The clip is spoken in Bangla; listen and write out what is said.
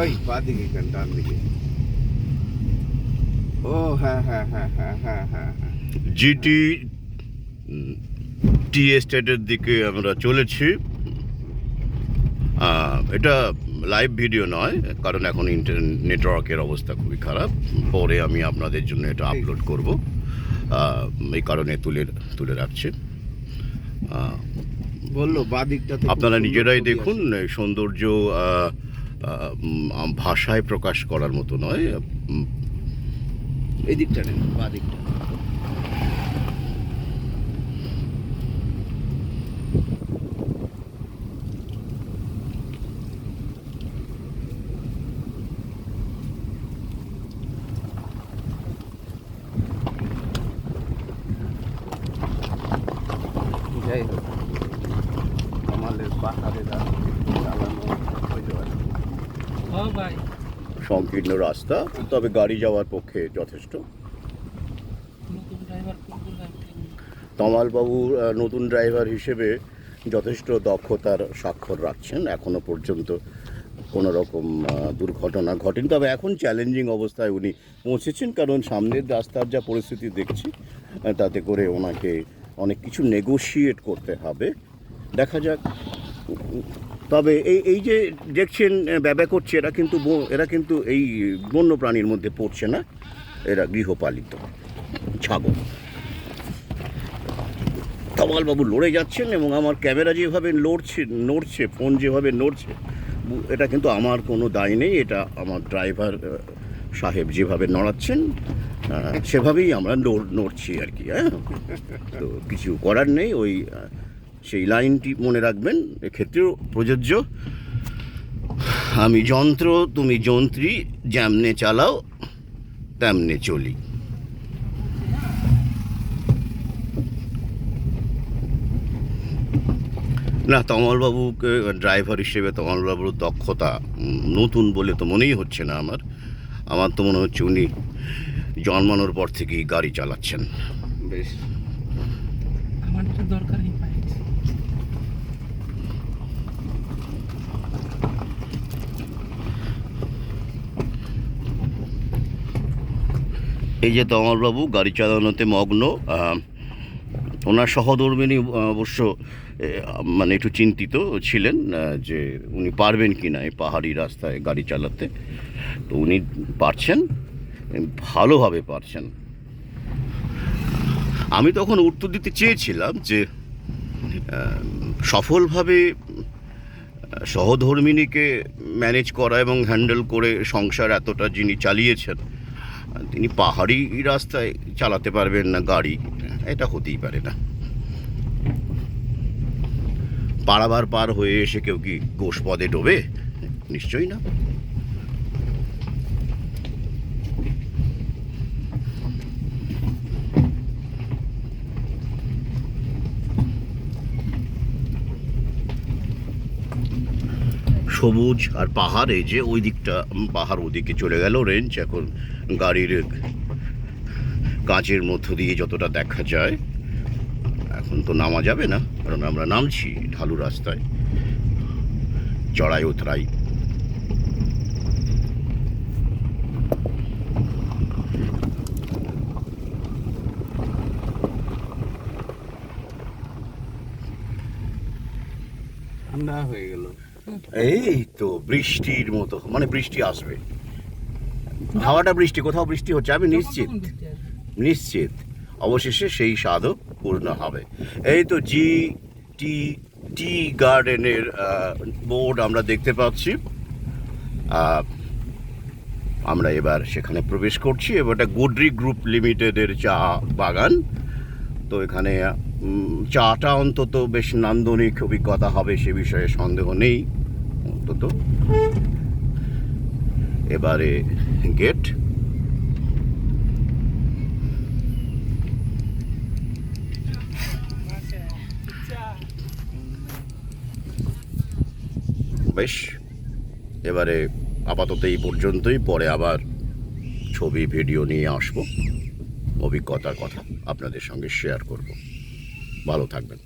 ওই বা দিকে কেন ডান দিকে ও হ্যাঁ হ্যাঁ হ্যাঁ হ্যাঁ হ্যাঁ হ্যাঁ হ্যাঁ। জিটি টি এস্টেটের দিকে আমরা চলেছি। এটা লাইভ ভিডিও নয় কারণ এখন ইন্টারনেট নেটওয়ার্কের অবস্থা খুবই খারাপ। পরে আমি আপনাদের জন্য এটা আপলোড করব। এই কারণে তুলে তুলে রাখছি। বলল বা দিকটা আপনারা নিজেরাই দেখুন সৌন্দর্য ভাষায় প্রকাশ করার মতো নয় এই দিকটা নেন, বা দিকটা। যাই হোক, আমাদের পাহাড়ে চালানো হইল আর কি। ও ভাই সংকীর্ণ রাস্তা তবে গাড়ি যাওয়ার পক্ষে যথেষ্ট। তমালবাবু নতুন ড্রাইভার হিসেবে যথেষ্ট দক্ষতার স্বাক্ষর রাখছেন। এখনও পর্যন্ত কোনো রকম দুর্ঘটনা ঘটেনি। তবে এখন চ্যালেঞ্জিং অবস্থায় উনি পৌঁছেছেন কারণ সামনের রাস্তার যা পরিস্থিতি দেখছি তাতে করে ওনাকে অনেক কিছু নেগোশিয়েট করতে হবে। দেখা যাক। তবে এই এই যে দেখছেন আহ, ব্যবা করছে এরা কিন্তু এরা কিন্তু এই বন্য প্রাণীর মধ্যে পড়ছে না। এরা গৃহপালিত ছাগল। তমালবাবু লড়ে যাচ্ছেন এবং আমার ক্যামেরা যেভাবে লড়ছে নড়ছে ফোন যেভাবে নড়ছে এটা কিন্তু আমার কোনো দায় নেই এটা আমার ড্রাইভার সাহেব যেভাবে নড়াচ্ছেন সেভাবেই আমরা নড়- নড়ছি আর কি হ্যাঁ? তো কিছু করার নেই ওই সেই লাইনটি মনে রাখবেন, এক্ষেত্রেও প্রযোজ্য। আমি যন্ত্র, তুমি যন্ত্রী, যেমনে চালাও, তেমনে চলি। না, তমলবাবুকে, ড্রাইভার হিসেবে তমলবাবুর দক্ষতা নতুন বলে তো মনেই হচ্ছে না আমার। আমার তো মনে হচ্ছে উনি জন্মানোর পর থেকেই গাড়ি চালাচ্ছেন। বেশ। এই যে তমালবাবু গাড়ি চালানোতে মগ্ন ওনার সহধর্মিনী অবশ্য মানে একটু চিন্তিত ছিলেন যে উনি পারবেন কি না এই পাহাড়ি রাস্তায় গাড়ি চালাতে। তো উনি পারছেন, ভালোভাবে পারছেন। আমি তখন উত্তর দিতে চেয়েছিলাম যে সফলভাবে, সহধর্মিনীকে ম্যানেজ করা এবং হ্যান্ডেল করে সংসার এতটা যিনি চালিয়েছেন তিনি পাহাড়ি রাস্তায় চালাতে পারবেন না, গাড়ি। এটা হতেই পারে না। পাড়াবার পার হয়ে এসে কেউ কি গোষ্পদে ডোবে? নিশ্চয়ই না। সবুজ আর পাহাড় যে ওই দিকটা পাহাড় ওদিকে চলে গেল রেঞ্জ এখন গাড়ির কাঁচের মধ্য দিয়ে যতটা দেখা যায়। এখন তো নামা যাবে না, কারণ আমরা নামছি ঢালু রাস্তায়। চড়াই উতরাই ঠান্ডা হয়ে গেল। এই তো বৃষ্টির মতো মানে বৃষ্টি আসবে। হাওয়াটা বৃষ্টি কোথাও বৃষ্টি হচ্ছে আমি নিশ্চিত। নিশ্চিত। অবশেষে সেই স্বাদও পূর্ণ হবে। এই তো জি টি টি গার্ডেনের বোর্ড আমরা দেখতে পাচ্ছি। আমরা এবার সেখানে প্রবেশ করছি। এবার এটা গুডরি গ্রুপ লিমিটেডের চা বাগান। তো এখানে চাটা অন্তত বেশ নান্দনিক অভিজ্ঞতা হবে সে বিষয়ে সন্দেহ নেই, অন্তত। এবারে গেট। বেশ, এবারে আপাতত এই পর্যন্তই, পরে আবার ছবি, ভিডিও নিয়ে আসব, অভিজ্ঞতার কথা আপনাদের সঙ্গে শেয়ার করব। ভালো থাকবেন।